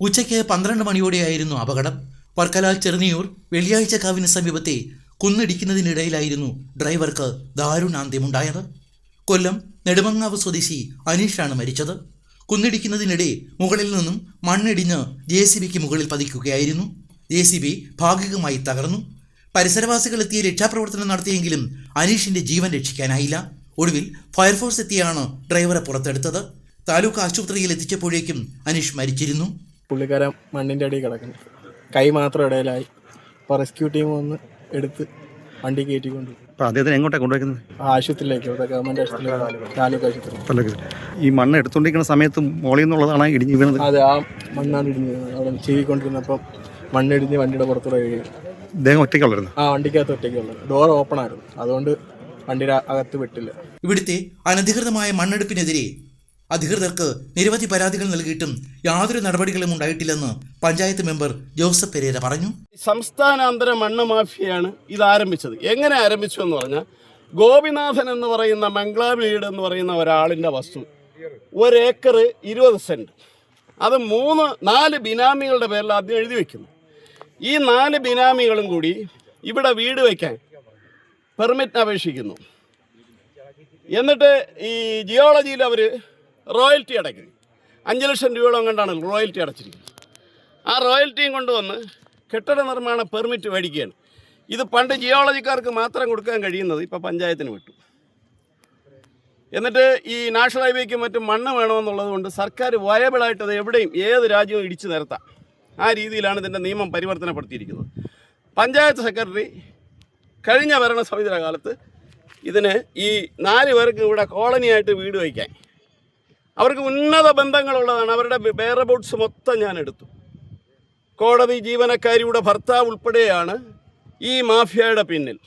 ഉച്ചയ്ക്ക് പന്ത്രണ്ട് മണിയോടെയായിരുന്നു അപകടം. വർക്കല ചെറുനിയൂർ വെള്ളിയാഴ്ച കാവിന് സമീപത്തെ കുന്നിടിക്കുന്നതിനിടയിലായിരുന്നു ഡ്രൈവർക്ക് ദാരുണാന്ത്യമുണ്ടായത്. കൊല്ലം നെടുമങ്ങാവ് സ്വദേശി അനീഷാണ് മരിച്ചത്. കുന്നിടിക്കുന്നതിനിടെ മുകളിൽ നിന്നും മണ്ണിടിഞ്ഞ് ജെ സി ബിക്ക് മുകളിൽ പതിക്കുകയായിരുന്നു. ജെ സി ബി ഭാഗികമായി തകർന്നു. പരിസരവാസികൾ എത്തിയ രക്ഷാപ്രവർത്തനം നടത്തിയെങ്കിലും അനീഷിന്റെ ജീവൻ രക്ഷിക്കാനായില്ല. ഒടുവിൽ ഫയർഫോഴ്സ് എത്തിയാണ് ഡ്രൈവറെ പുറത്തെടുത്തത്. താലൂക്ക് ആശുപത്രിയിൽ എത്തിച്ചപ്പോഴേക്കും അനീഷ് മരിച്ചിരുന്നു. പുള്ളിക്കാരൻ മണ്ണിന്റെ അടിയിൽ കിടക്കുന്നു. കൈ മാത്രം ഇടയിലായി. അപ്പോൾ റെസ്ക്യൂ ടീം വന്ന് എടുത്ത് വണ്ടി കയറ്റിക്കൊണ്ട് അപ്പോൾ അദ്ദേഹത്തിന് എങ്ങോട്ടാണ് കൊണ്ടുപോയിരിക്കുന്നത് ആശുപത്രിയിലേക്ക് ഇവിടെ ഗവൺമെന്റ് ആശുപത്രിയിലേക്ക് താലൂക്ക് ആശുപത്രി. പല്ലക്ക് ഈ മണ്ണ് എടുത്തുകൊണ്ടിരിക്കുന്ന സമയത്ത് മോളിൽ നിന്നുള്ളതാണ് ഇടിഞ്ഞ് വീണത്? അതെ ആ മണ്ണാണ് ഇടിഞ്ഞ് വീണത്. അവിടെ ചെയ്തിക്കൊണ്ടിരുന്നപ്പം മണ്ണിടിഞ്ഞ് വണ്ടിയുടെ പുറത്തൂടെ വീഴുകയും ഇദ്ദേഹം ഒറ്റയ്ക്കുള്ളായിരുന്നു? ആ വണ്ടിക്കകത്ത് ഒറ്റയ്ക്കുള്ളത് ഡോർ ഓപ്പൺ ആയിരുന്നു. അതുകൊണ്ട് വണ്ടിയുടെ അകത്ത് വിട്ടില്ല. ഇവിടുത്തെ അനധികൃതമായ മണ്ണെടുപ്പിനെതിരെ അധികൃതർക്ക് നിരവധി പരാതികൾ നൽകിയിട്ടും യാതൊരു നടപടികളും ഉണ്ടായിട്ടില്ലെന്ന് പഞ്ചായത്ത് മെമ്പർ ജോസഫ് പെരേര പറഞ്ഞു. സംസ്ഥാനാന്തര മണ്ണ് മാഫിയാണ് ഇത് ആരംഭിച്ചത്. എങ്ങനെ ആരംഭിച്ചു എന്ന് പറഞ്ഞാൽ ഗോപിനാഥൻ എന്ന് പറയുന്ന മംഗളാവീട് എന്ന് പറയുന്ന ഒരാളിന്റെ വസ്തു. ഒരേക്കർ ഇരുപത് സെന്റ് അത് മൂന്ന് നാല് ബിനാമികളുടെ പേരിൽ ആദ്യം എഴുതി വെക്കുന്നു. ഈ നാല് ബിനാമികളും കൂടി ഇവിടെ വീട് വയ്ക്കാൻ പെർമിറ്റ് അപേക്ഷിക്കുന്നു. എന്നിട്ട് ഈ ജിയോളജിയിൽ അവർ റോയൽറ്റി അടയ്ക്കുന്നു അഞ്ച് ലക്ഷം രൂപയോളം കൊണ്ടാണ് റോയൽറ്റി അടച്ചിരിക്കുന്നത്. ആ റോയൽറ്റിയും കൊണ്ടുവന്ന് കെട്ടിട നിർമ്മാണ പെർമിറ്റ് മേടിക്കുകയാണ്. ഇത് പണ്ട് ജിയോളജിക്കാർക്ക് മാത്രം കൊടുക്കാൻ കഴിയുന്നത് ഇപ്പോൾ പഞ്ചായത്തിന് വിട്ടു. എന്നിട്ട് ഈ നാഷണൽ ഹൈവേക്ക് മറ്റും മണ്ണ് വേണമെന്നുള്ളത് കൊണ്ട് സർക്കാർ വയബിളായിട്ട് അത് എവിടെയും ഏത് രാജ്യവും ഇടിച്ചു നിരത്താം ആ രീതിയിലാണ് ഇതിന്റെ നിയമം പരിവർത്തനപ്പെടുത്തിയിരിക്കുന്നത്. പഞ്ചായത്ത് സെക്രട്ടറി കഴിഞ്ഞ ഭരണസമിതിയുടെ കാലത്ത് ഇതിന് ഈ നാല് പേർക്ക് ഇവിടെ കോളനിയായിട്ട് വീട് വയ്ക്കാൻ അവർക്ക് ഉന്നത ബന്ധങ്ങളുള്ളതാണ്. അവരുടെ ബെയർ അബൌട്ട്സ് മൊത്തം ഞാൻ എടുത്തു. കോടതി ജീവനക്കാരിയുടെ ഭർത്താവ് ഉൾപ്പെടെയാണ് ഈ മാഫിയയുടെ പിന്നിൽ.